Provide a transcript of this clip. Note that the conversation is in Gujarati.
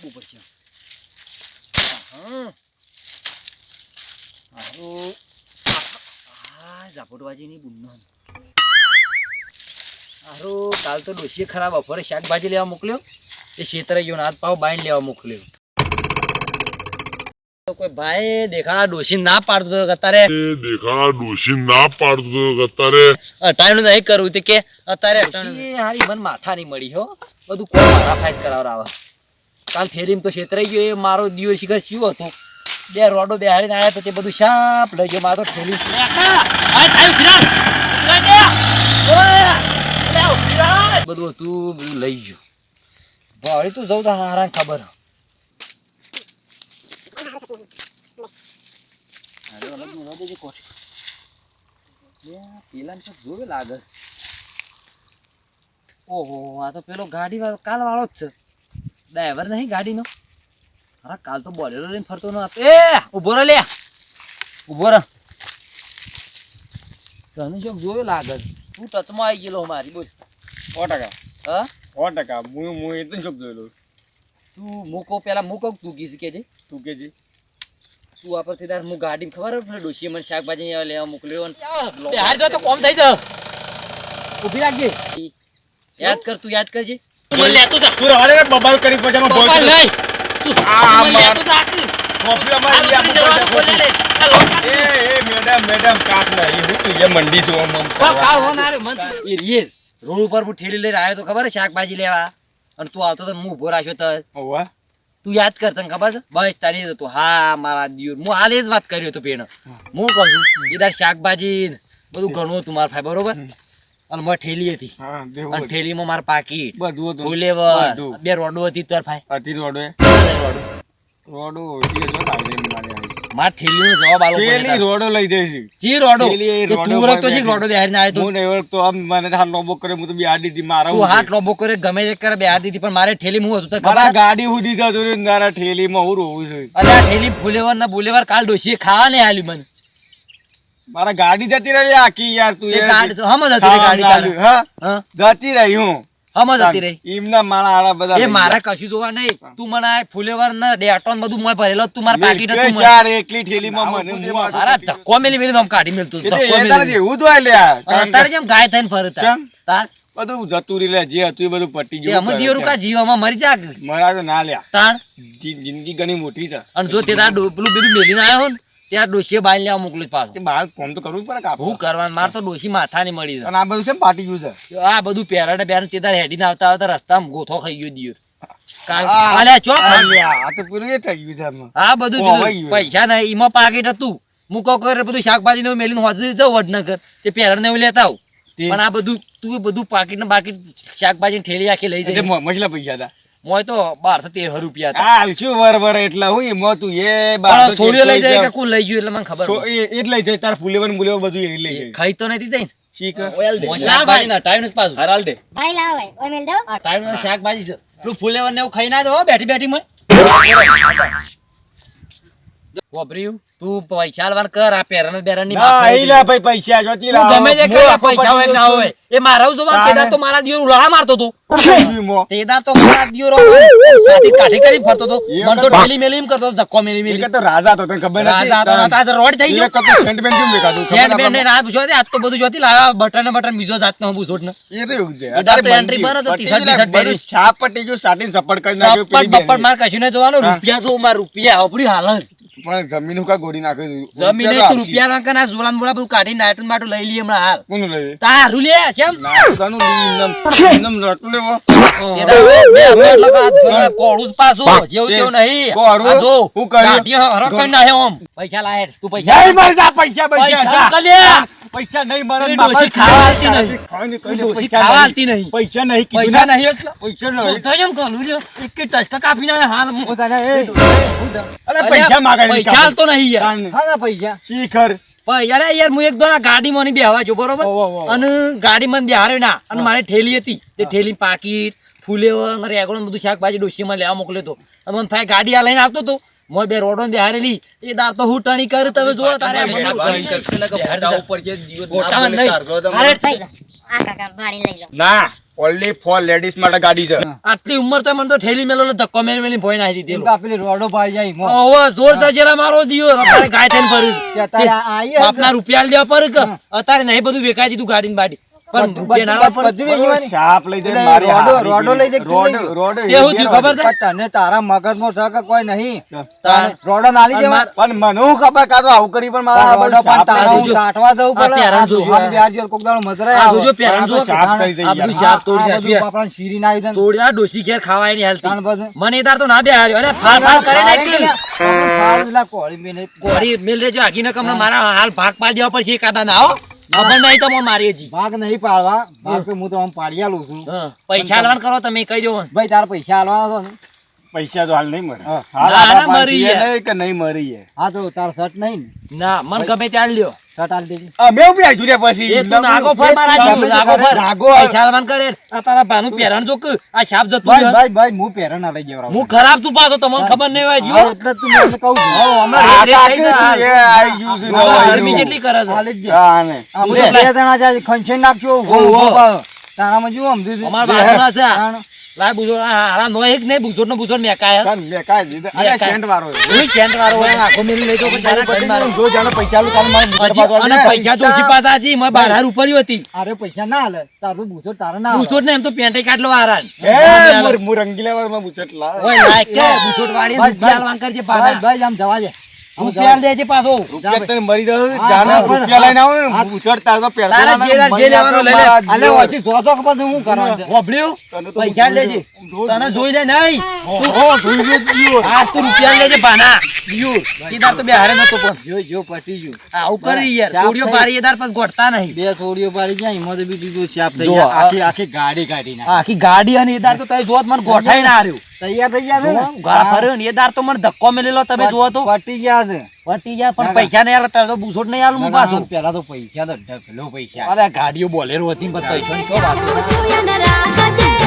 આપવું પડશે. હારું. આ ઝાપટવાજીની હારું કાલ તો ડોશીએ ખરાબ બપોરે શાકભાજી લેવા મોકલ્યો. એ શેતરે ગયો હાથ પાવ બાઈને લેવા મોકલ્યો. કોઈ ભાઈ દેખા ડોશી ના પાડતો હતો અત્યારે દેખા ડોશી ના પાડતો અત્યારે અટાણું નહીં કરવું તે કે અત્યારે હારી મન માથા નહીં મળી હો. બધું કોઈ મારા ફાઈટ કરાવરાવા કાલ ફેરીમ તો છેતરાઈ ગયો. એ મારો દિવસ શિખર શિવ હતો. બે રોડો બેહાડીને આવ્યા તો તે બધું શાપ લઈ ગયો. મારો ફેરી બધું હતું બધું લઈ ગયો. ભાવડી તું જવું તો હારા ખબર. અરે ઓલા દૂધો દેજે કોઠી. લે, પેલાને તો જોવે લાગે. ઓહો આ તો પેલો ગાડી વાળો કાલ વાળો જ છે. ડ્રાઈવર નહીં ગાડીનો? અરે કાલ તો બોલેરો લઈને ફરતો ન હતો. એ ઊભો રહે લ્યા ઊભો રહે. તને શું જોયો લાગે તું ટચમાં આવી ગયેલો મારી બોલ. સો ટકા. હા? સો ટકા. હું હું એ તો ચોક જોયેલો. તું મૂકો પેલા મૂકો તું કીધું કે છે તું કે છે તું વાપરતી તાર હું ગાડી ખબર પડે ડોશી મને શાકભાજી લેવા મોકલ્યો હાર જો તો કોમ થઈ જ ઊભી રાખજે. યાદ કર તું યાદ કરજે. બબાલ કરી પછી એમાં નહીં. આ માર કોફી અમારે લઈ આપો એ એ મેડમ મેડમ કાક નહીં હું તું એ મંડી છું આમ આમ કરવા. એ રીએસ રોડ ઉપર હું ઠેલી લઈને આવ્યો તો ખબર છે શાકભાજી લેવા? અને તું આવતો તો હું ઊભો રાખ્યો તો હોવે. તું યાદ કર તને ખબર છે? બસ તારી તો તું હા મારા દિયોર. હું હાલે જ વાત કર્યો તો પેણ હું. કહું છું એ તાર શાકભાજી બધું ઘણું હતું મારા ભાઈ બરોબર? અને મારી ઠેલી હતી. અને. ઠેલીમાં મારા પાકીટ. બધું હતું. ફુલેવર બે રોડો હતી તર ભાઈ. હતી રોડે? રોડો ઓછી હતો ને મારે માર મારા ઠેલીનો જવાબ આલો ઠેલી રોડો લઈ જઈશ. જી રોડો? તું પર રખતો છે. રોડો બેહારીને આવ્યો તો? હું નહીં તો આમ મને તો હાથ લોબો કરે હું તો બિહાડી દીધી મારા હું હાથ લોબો કરે ગમે તે કરે બેહાર દીધી પણ મારે ઠેલી હું હતું તો મારા ગાડી સુધી જતો રહ્યો ને તારા ઠેલીમાં હું રોવું છું. અરે આ ઠેલી ફુલેવર ના બુલેવર કાલ ડોશીએ ખાવા નહીં આલી મને. મારા ગાડી જતી રહી આખી યાર તું એ એ ગાડી હમ જતી રહી ગાડી તારે. હા? હા? જતી રહી હું. હમ જતી રહી. એમના મારા હારા બધા એ મારા કશું જોવા નહીં. તું મને આ ફુલેવર ના ડેટોન બધું મોય ભરેલો તું મારા પાકીટ તું મને. ચાર એકલી ઠેલીમાં મને મારા ધક્કો મેલી મેલી આમ કાઢી મેલતું ધક્કો એ મેલી તારે મેલી. તો લ્યા. તારે જેમ ગાય થઈને ફરતા તાર. બધું જતું રહી લે જે હતું એ બધું પટી તે ગયું અમે દિયો રૂકા જીવામાં મરી જા મરા તો ના લ્યા. તાણ. જિંદગી ઘણી મોટી છે. અને જો તે તાર પેલું બધું મેલીને આવ્યો ને ત્યાં ડોશીએ બાઈ લેવા મોકલ્યું પાછું. બહાર કોમ તો કરવું પડે કાપડ. હું કરવાનું? મારે તો ડોશી માથા નહીં મળી અને આ બધું છે પાટી ગયું છે? આ બધું પેરાડે પેરાડે તે તાર હેડીને આવતા આવતા રસ્તામાં ગોથો ખાઈ ગયો દિયો. પૈસા એમાં પાકીટ હતું. મૂકો કરે બધું શાકભાજી ને મેલીને હોજે જાવ વડનગર. તે ને એવું લેતા આવ. પણ આ બધું તું બધું પાકીટ ને બાકી શાકભાજી ઠેલી આખી લઈ જાય. મ- પૈસા હતા. મોય તો બારસો તેર રૂપિયા હતા. આ શું વર વર એટલા હું એમાં તું એ બાર સોડિયો લઈ જાય કે કોણ લઈ ગયું એટલે મને ખબર એ જ લઈ જાય તાર ફૂલેવન ને બધું એ લઈ જાય. ખાઈ તો નથી જઈ શીખ શાકભાજી ના ટાઈમ નથી પાછું. હરાલ દે. ભાઈ લાવો ભાઈ ઓય મેલ દો. આ ટાઈમ નો શાકભાજી છે. પેલું ફુલેવર ને એવું ખાઈ ના દો બેઠી બેઠી મોય તું પૈસા આલવાન કર આ પેરણ બેરણની ના અહીં લા ભાઈ પૈસા જોતી તું ગમે તે કર, પૈસા હોય ના હોય. એ મારા જોવા તારે. તો મારા દિયોર ઉલાળા મારતો તો હોય તો મારા દિયોર સાથી કાઠી કરી ફરતો તો મન તો વખત- મેલી મેલી કરતો હતો, ધક્કો મેલી મેલી. તો રાજા તો તને ખબર નથી? રાજા હતો, રાજા રોડ થઈ ગયો. એક સેન્ટ બેન્ટ કેમ દેખાતું? ખબર બેન ને રાત પૂછો આજ તો બધું જોતી લાવ્યા બટન ને બટન બીજો જાત નો પૂછો ને. એ તો એવું છે. એ તો entry બંધી. તો ટી-શર્ટ ગયું ને, પહેરી. છાપ પટી ગયું સાટીને સપડ કરી નાખ્યું પેલી બપટ માર કશું નહીં જોવાનું રૂપિયા તો માર રૂપિયા આપડી હાલત. પણ જમીન હું કા ગોડી નાખી દીધું? જમીન તો રૂપિયા નાખે ના ઝોલાન બોલા બધું કાઢી નાટું માટું લઈ લઈએ હમણાં હાલ. કોનું લઈએ? તારું લે કેમ? નાસ્તાનું લઈ એમનેમ. રટ લેવો. કોળું જ પાછું જેવું જેવ તેવું નહીં. કોળું જો હું કરી હરખ કરી નાખ્યો પૈસા લાય તું પૈસા નહીં પૈસા પૈસા પૈસા કલ્યા. પૈસા નહીં મારે ડોશી ખાવા આલતી નહીં. પૈસા ખાવા. આલતી નહીં. પૈસા નહીં પૈસા નહીં એટલે? પૈસા નહીં. તો જેમ કહું જો એક કે ટસકા કાપી ના હાલ હું. એ. અરે પૈસા માગે પૈસા હાલતો નહીં યાર. પૈસા. શીખર. યાર યાર હું એક દો ના ગાડીમાં ની બેહવા જો બરોબર? અને ગાડી ગાડીમાં બેહારે ના. અને મારે ઠેલી હતી. તે ઠેલી પાકીટ ફૂલેવર અને રેગડો બધું શાકભાજી ડોશીમાં લેવા મોકલ્યો હતો. અને મને ભાઈ ગાડી આ લઈને આવતો હતો. મોય બે રોડો ને બેહારેલી એ દાર તો હું ટણી કર. તમે જો તારે મને કે નહીં. અરે આ કાકા ભાડી લઈ લો. ના ઓન્લી ફોર લેડીઝ માટે ગાડી છે. આટલી ઉંમર તો મને તો ઠેલી મેલો ને ધક્કો મેલી મેલી ભોય નાખી દીધી એમ પેલી. રોડો પાડી જાય મો. ઓવો જોર સજેલા મારો દિયો. અત્યારે ગાય થઈને ફરું અત્યારે આઈ આપના રૂપિયા લેવા પર કે? અત્યારે નહીં બધું વેકાઈ દીધું ગાડી ને બાડી. પણ રૂપિયા ના પણ. શાપ લઈ એટલે રોડો રોડો લઈ જાય, રોડો જાય. રોડ ખબર છે તને તારા મગજમાં છે કોઈ નહીં તારે- રોડો નાલી અને પણ મને હું ખબર કા તો આવું કરી પણ મારા રોડો પણ તારા હું કાટવા જવું પડે આ જોજો. આ યાર જો કોક દાડો મજરા આ આવે. જોજો જોવો કે શાપ કરી દે યાર. શાપ તોડી આ બધું આપણા શીરી ના આવી તોડી આ ડોસી ઘેર ખાવાયની હાલતી. મને એ તો ના બે હાર્યો અને ફાર ફાર કરે. આપણું ફાળ પેલા કોળી મેલે. કોળી મેલે જો આખી ને કમણે મારા હાલ ભાગ પાડી દેવા પડશે એકાદા ના હો ખબર નહીં તો મને મારી હજી. ભાગ નહીં પાડવા. ભાગ તો હું તમને પાડી આલું છું. પૈસા આલવાનું કરો તમે કહી દો ભાઈ તાર પૈસા આલવાના છો ને? પૈસા તો હાલ નહીં મળે હાલ ના, મરી છે. નહીં કે નહીં મરી છે હા તો તાર શર્ટ નહીં ના મન ગમે ત્યાં લ્યો શર્ટ આલી દેજે અમે ઊભી આઈ જોડ્યા પછી એ તું નાગો ફર મારા જેવું, નાગો ફર. નાગો. પૈસા કરે આ તારા ભાનું પહેરણ જો આ શાપ જતો ભાઈ ભાઈ ભાઈ હું પહેરણ ના લઈ. હું ખરાબ તું પાછો તમને ખબર નહીં હોય હા, એટલે તું મને કહું છું હો, હમણાં આ રેટ- થઈ જાય. એ આઈ ગયું છે નો. ગરમી જેટલી કરે છે હાલી જ હા, ને. હું બે જણા જાય ખંચેન નાખજો પાડો. તારામાં જો સમજુ છું. અમારા છે આ. તાણ. લાય બુજો આ હારા નો એક નહીં બુઝોર નો બુઝોર મેકાય કાન મેકાય દીધે અરે સેન્ટ વાળો હું સેન્ટ વાળો હોય. આખો મેલી લઈ પણ તારા ઘરે મારો જો જાણે પૈસા આલું તારે મારે અને પૈસા તો ઓછી પાછા હજી મે બાર હાર ઉપર્યું હતી. અરે પૈસા ના હાલે તારું બુઝોર તારે ના બુઝોર ને એમ તો પેન્ટે કાઢલો હારા એ, મોર- મોર રંગીલા વાળમાં બુચટ લાવ. ઓય લાય કે બુઝોર વાળી ભાઈ, વાંકર જે ભાઈ ભાઈ આમ જવા દે. રૂપિયા દેજે પાછો. રૂપિયા તને મરી જાવ હા, જાણે હા, પણ રૂપિયા લઈને આવો ને બુચટ તારે તો પહેરતો તારે જે જે મરી લઈ લે. અલે ઓછી જો તો ખબર હું કરવાનું છે. વભળ્યું તને તો પૈસા લેજે. તને જોઈ લે નહીં. ઓહો, જોઈ લે જીવ. આ તું રૂપિયા લેજે ભાના. દિયું ઈદાર તો બે હારે નતો પણ. જો જો પતી ગયું. આવું કરી યાર. પારી ઈદાર પછી ગોઠતા નહીં. બે સોડીઓ પાડી ગયા એમાં તો બીજું તો ચાપ થઈ જો, આખી આખી ગાડી કાઢી આખી ગાડી અને એદાર તો તમે જોત મને ગોઠાઈ ના હાર્યું તૈયાર થઈ ગયા છે ને ઘર ફર્યો ને ઈદાર તો મને ધક્કો મેલેલો તમે જોવો તો વટી ગયા છે પટી ગયા પણ પૈસા નહીં આલે તારે તો બુસોટ નહીં આલું હું પાછું પેલા તો પૈસા તો ઢગલો પૈસા અરે ગાડીઓ બોલેરો હતી પણ પૈસા ની શું વાત